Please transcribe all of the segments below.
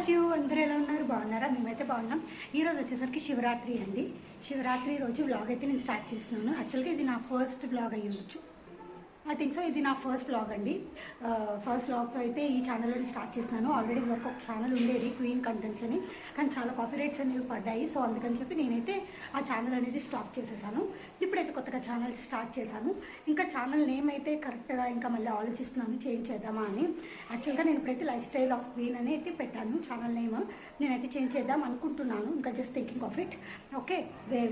Of you అందరూ ఎలా ఉన్నారు? బాగున్నారా? మేమైతే బాగున్నాం. ఈ రోజు వచ్చేసరికి శివరాత్రి అండి. శివరాత్రి రోజు వ్లాగ్ అయితే నేను స్టార్ట్ చేస్తున్నాను. యాక్చువల్గా ఇది నా ఫస్ట్ వ్లాగ్ అయ్యి ఉండొచ్చు ఐ థింక్ సో ఇది నా ఫస్ట్ వ్లాగ్ అండి. Uh, ఫస్ట్ వ్లాగ్తో అయితే ఈ ఛానల్లో స్టార్ట్ చేసినాను ఆల్రెడీ వరకు ఒక ఛానల్ ఉండేది క్వీన్ కంటెంట్స్ అని. కానీ చాలా కాపీరైట్స్ అనేవి పడ్డాయి. సో అందుకని చెప్పి నేనైతే ఆ ఛానల్ అనేది స్టాప్ చేసేసాను. ఇప్పుడైతే కొత్తగా ఛానల్ స్టార్ట్ చేశాను. ఇంకా ఛానల్ నేమ్ అయితే కరెక్ట్గా ఇంకా మళ్ళీ ఆలోచిస్తున్నాను. చేంజ్ చేద్దామా అని. యాక్చువల్గా నేను ఇప్పుడైతే లైఫ్ స్టైల్ ఆఫ్ క్వీన్ అని అయితే పెట్టాను. ఛానల్ నేమ్ నేనైతే చేంజ్ చేద్దాం అనుకుంటున్నాను. ఇంకా just thinking of it okay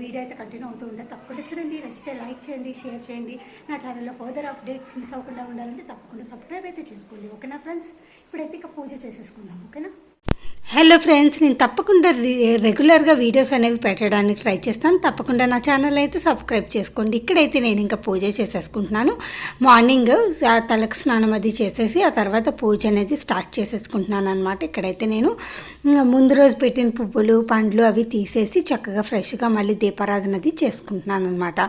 video అయితే కంటిన్యూ అవుతూ ఉంటుంది తప్పకుండా చూడండి. నచ్చితే లైక్ చేయండి షేర్ చేయండి. నా ఛానల్లో ఫర్దర్ అప్డేట్స్ మిస్ అవ్వకుండా ఉండాలంటే తప్పకుండా సబ్స్క్రైబ్ అయితే చేసుకోండి. ఓకేనా ఫ్రెండ్స్ ఇప్పుడైతే ఇక పూజ చేసేసుకుందాం. ఓకేనా? హలో ఫ్రెండ్స్ నేను తప్పకుండా రెగ్యులర్గా వీడియోస్ అనేవి పెట్టడానికి ట్రై చేస్తాను. తప్పకుండా నా ఛానల్ అయితే సబ్స్క్రైబ్ చేసుకోండి. ఇక్కడైతే నేను ఇంకా పూజ చేసేసుకుంటున్నాను. మార్నింగ్ తలకు స్నానం అది చేసేసి ఆ తర్వాత పూజ అనేది స్టార్ట్ చేసేసుకుంటున్నాను అనమాట ఇక్కడైతే నేను ముందు రోజు పెట్టిన పువ్వులు పండ్లు అవి తీసేసి చక్కగా ఫ్రెష్గా మళ్ళీ దీపారాధన అది చేసుకుంటున్నాను అనమాట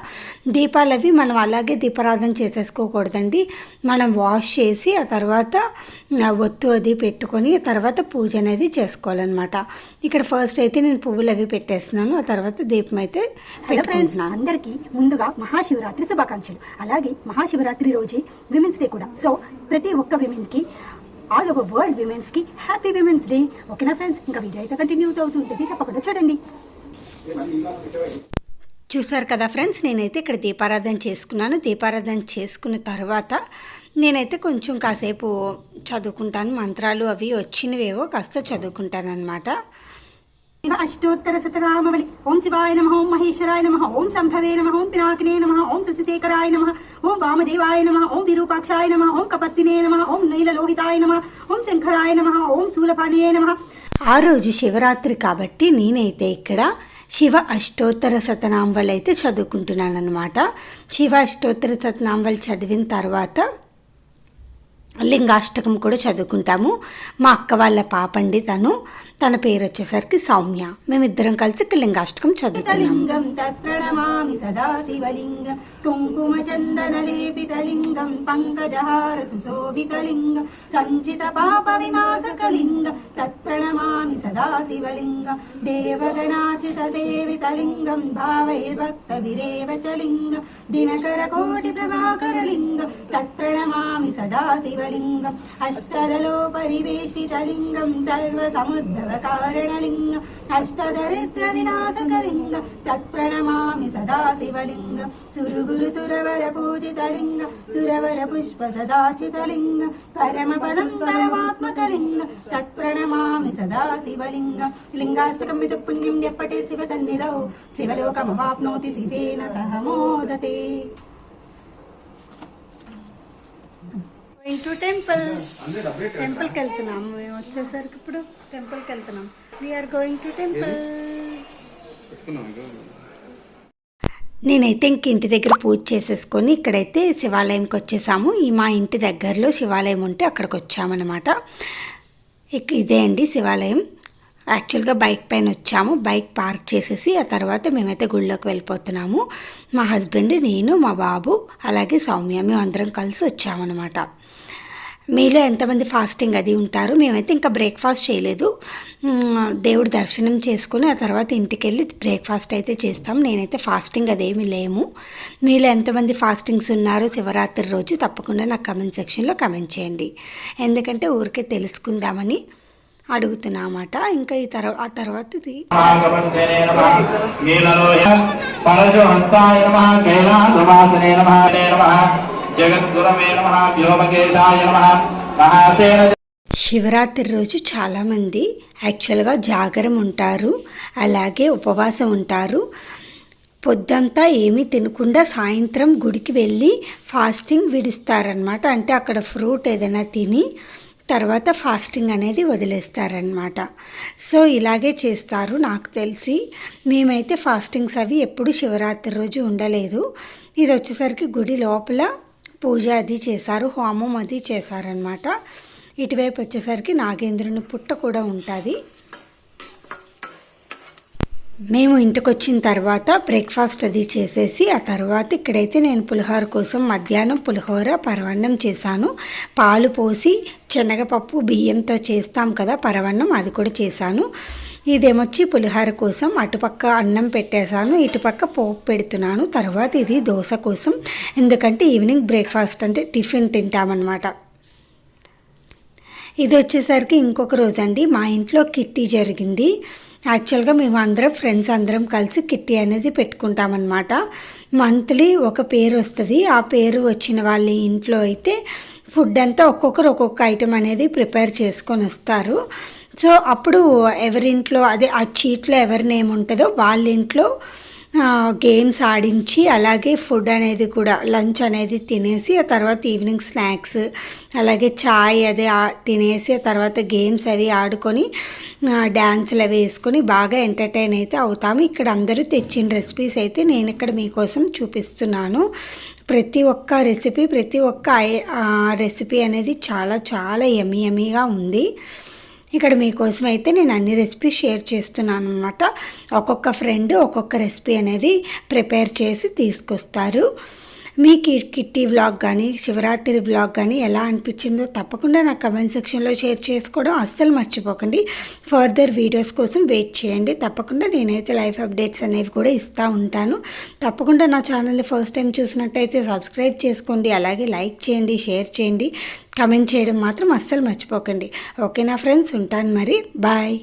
దీపాలు అవి మనం అలాగే దీపారాధన చేసేసుకోకూడదండి. మనం వాష్ చేసి ఆ తర్వాత ఒత్తు అది పెట్టుకొని తర్వాత పూజ అనేది చేసుకోవాలన్నమాట. ఇక్కడ ఫస్ట్ అయితే నేను పువ్వులు అవి పెట్టేస్తున్నాను. ఆ తర్వాత దీపం అయితే పెట్టుకుంటున్నాను. అందరికీ ముందుగా మహాశివరాత్రి శుభాకాంక్షలు. అలాగే మహాశివరాత్రి రోజే విమెన్స్ డే కూడా. సో ప్రతి ఒక్క విమెన్కి ఆల్ ఓవర్ వరల్డ్ విమెన్స్కి హ్యాపీ విమెన్స్ డే ఓకేనా ఫ్రెండ్స్ ఇంకా వీడియో అయితే కంటిన్యూ అవుతుంటుంది. తప్పకుండా చూడండి. చూసారు కదా ఫ్రెండ్స్ నేనైతే ఇక్కడ దీపారాధన చేసుకున్నాను. దీపారాధన చేసుకున్న తర్వాత నేనైతే కొంచెం కాసేపు చదువుకుంటాను మంత్రాలు అవి వచ్చినవేవో కాస్త చదువుకుంటాను అనమాట శివ అష్టోత్తర శతనామవళి ఓం శివాయ నమ ఓం మహేశ్వరాయ నమ ఓం సంభవే నమ ఓం పినాకినే నమ ఓం శశిశేఖరాయ నమ ఓం వామదేవాయ నమ ఓం విరూపాక్షాయ నమ ఓం కపత్తినే నమ ఓం నీలలోహితాయ నమ ఓం శంకరాయ నమ ఓం శూలపాణియే నమ ఆ రోజు శివరాత్రి కాబట్టి నేనైతే ఇక్కడ శివ అష్టోత్తర శతనాంబలు అయితే చదువుకుంటున్నాను అనమాట శివ అష్టోత్తర శతనాంబలు చదివిన తర్వాత లింగాష్టకం కూడా చదువుకుంటాము. మా అక్క వాళ్ళ పాపండి తను. తన పేరు వచ్చేసరికి సౌమ్య. మేమిద్దరం కలిసి లింగాష్టకం చదువుతున్నాము. లింగం తత్ప్రణమామి సదా శివలింగం. కుంకుమ లేపితలింగం పంకజహార సుశోభితలింగం సంచిత పాప వినాశకలింగం తత్ప్రణమామి సదా శివలింగం. దేవగణాచిత సేవితలింగం భావైర్భక్త విరేవ చ దినకర కోటి ప్రభాకర లింగం. తత్ప్రణమామి సదా శివలింగం అష్టదలో పరివేష్టితలింగం సర్వ సముద్భవ కారణలింగం అష్టదరిద్ర వినాశకలింగం తత్ప్రణమామి సదా శివలింగం సురుగురు సురవర పూజితలింగం సురవర పుష్ప సదాచితలింగం పరమ పదం పరమాత్మకలింగం తత్ప్రణమామి సదా శివలింగం లింగాష్టకం మోదతే టు టెంపుల్ టెంపుల్కి వెళ్తున్నాం. మేము వచ్చేసరికి ఇప్పుడు టెంపుల్కి వెళ్తున్నాం. వీఆర్ గోయింగ్ టు టెంపుల్ నేనైతే ఇంక ఇంటి దగ్గర పూజ చేసేసుకొని ఇక్కడైతే శివాలయంకి వచ్చేసాము. ఈ మా ఇంటి దగ్గరలో శివాలయం ఉంటే అక్కడికి వచ్చామన్నమాట. ఇక ఇదే అండి శివాలయం. యాక్చువల్గా బైక్ పైన వచ్చాము. బైక్ పార్క్ చేసేసి ఆ తర్వాత మేమైతే గుళ్ళోకి వెళ్ళిపోతున్నాము. మా హస్బెండ్ నేను మా బాబు అలాగే సౌమ్య మేము అందరం కలిసి వచ్చామన్నమాట. మీలో ఎంతమంది ఫాస్టింగ్ అది ఉంటారు? మేమైతే ఇంకా బ్రేక్ఫాస్ట్ చేయలేదు. దేవుడు దేవుడి దర్శనం చేసుకుని ఆ తర్వాత ఇంటికి వెళ్ళి బ్రేక్ఫాస్ట్ అయితే చేస్తాం. నేనైతే ఫాస్టింగ్ అదేమి లేము. మీలో ఎంతమంది ఫాస్టింగ్స్ ఉన్నారు శివరాత్రి రోజు తప్పకుండా నాకు కమెంట్ సెక్షన్లో కమెంట్ చేయండి. ఎందుకంటే ఊరికే తెలుసుకుందామని అడుగుతున్నా అన్నమాట ఇంకా ఈ తర్వాత ఆ తర్వాత ఇది. శివరాత్రి రోజు చాలామంది యాక్చువల్గా జాగరం ఉంటారు. అలాగే ఉపవాసం ఉంటారు. పొద్దంతా ఏమీ తినకుండా సాయంత్రం గుడికి వెళ్ళి ఫాస్టింగ్ విడుస్తారనమాట అంటే అక్కడ ఫ్రూట్ ఏదైనా తిని తర్వాత ఫాస్టింగ్ అనేది వదిలేస్తారనమాట సో ఇలాగే చేస్తారు నాకు తెలిసి. మేమైతే ఫాస్టింగ్స్ అవి ఎప్పుడు శివరాత్రి రోజు ఉండలేదు. ఇది వచ్చేసరికి గుడి లోపల పూజ అది చేశారు హోమం అది చేశారనమాట ఇటువైపు వచ్చేసరికి నాగేంద్రుని పుట్ట కూడా ఉంటుంది. మేము ఇంటికి వచ్చిన తర్వాత బ్రేక్ఫాస్ట్ అది చేసేసి ఆ తర్వాత ఇక్కడైతే నేను పులిహోర కోసం మధ్యాహ్నం పులిహోర పరవన్నం చేశాను. పాలు పోసి శనగపప్పు బియ్యంతో చేస్తాం కదా పరవన్నం అది కూడా చేశాను. ఇదేమొచ్చి పులిహోర కోసం అటుపక్క అన్నం పెట్టేశాను. ఇటుపక్క పోపు పెడుతున్నాను. తర్వాత ఇది దోశ కోసం. ఎందుకంటే ఈవినింగ్ బ్రేక్ఫాస్ట్ అంటే టిఫిన్ తింటామన్నమాట. ఇది వచ్చేసరికి ఇంకొక రోజు అండి మా ఇంట్లో కిట్టి జరిగింది. యాక్చువల్గా మేము అందరం ఫ్రెండ్స్ అందరం కలిసి కిట్టి అనేది పెట్టుకుంటామన్నమాట. మంత్లీ ఒక పేరు వస్తుంది. ఆ పేరు వచ్చిన వాళ్ళ ఇంట్లో అయితే ఫుడ్ అంతా ఒక్కొక్కరు ఒక్కొక్క ఐటెం అనేది ప్రిపేర్ చేసుకొని వస్తారు. సో అప్పుడు ఎవరింట్లో అదే ఆ చీట్లో ఎవరి నేమ్ ఉంటుందో వాళ్ళ ఇంట్లో గేమ్స్ ఆడించి అలాగే ఫుడ్ అనేది కూడా లంచ్ అనేది తినేసి ఆ తర్వాత ఈవినింగ్ స్నాక్స్ అలాగే చాయ్ అది తినేసి ఆ తర్వాత గేమ్స్ అవి ఆడుకొని డ్యాన్స్లు డ్యాన్సులు అవి వేసుకొని బాగా ఎంటర్టైన్ అయితే అవుతాము. ఇక్కడ అందరూ తెచ్చిన రెసిపీస్ అయితే నేను ఇక్కడ మీకోసం చూపిస్తున్నాను. ప్రతి ఒక్క రెసిపీ ప్రతి ఒక్క ఐ- ఆ, రెసిపీ అనేది చాలా చాలా ఎమ్మి ఎమ్మిగా ఉంది. ఇక్కడ మీకోసం అయితే నేను అన్ని రెసిపీస్ షేర్ చేస్తున్నాను అనమాట ఒక్కొక్క ఫ్రెండ్ ఒక్కొక్క రెసిపీ అనేది ప్రిపేర్ చేసి తీసుకొస్తారు. మీకు కిట్టి వ్లాగ్ కానీ శివరాత్రి వ్లాగ్ కానీ ఎలా అనిపించిందో తప్పకుండా నా కమెంట్ సెక్షన్లో షేర్ చేసుకోవడం అస్సలు మర్చిపోకండి. ఫర్దర్ వీడియోస్ కోసం వెయిట్ చేయండి. తప్పకుండా నేనైతే లైఫ్ అప్డేట్స్ అనేవి కూడా ఇస్తూ ఉంటాను. తప్పకుండా నా ఛానల్ని ఫస్ట్ టైం చూసినట్టయితే సబ్స్క్రైబ్ చేసుకోండి. అలాగే లైక్ చేయండి షేర్ చేయండి. కమెంట్ చేయడం మాత్రం అస్సలు మర్చిపోకండి. ఓకేనా ఫ్రెండ్స్? ఉంటాను మరి. బాయ్.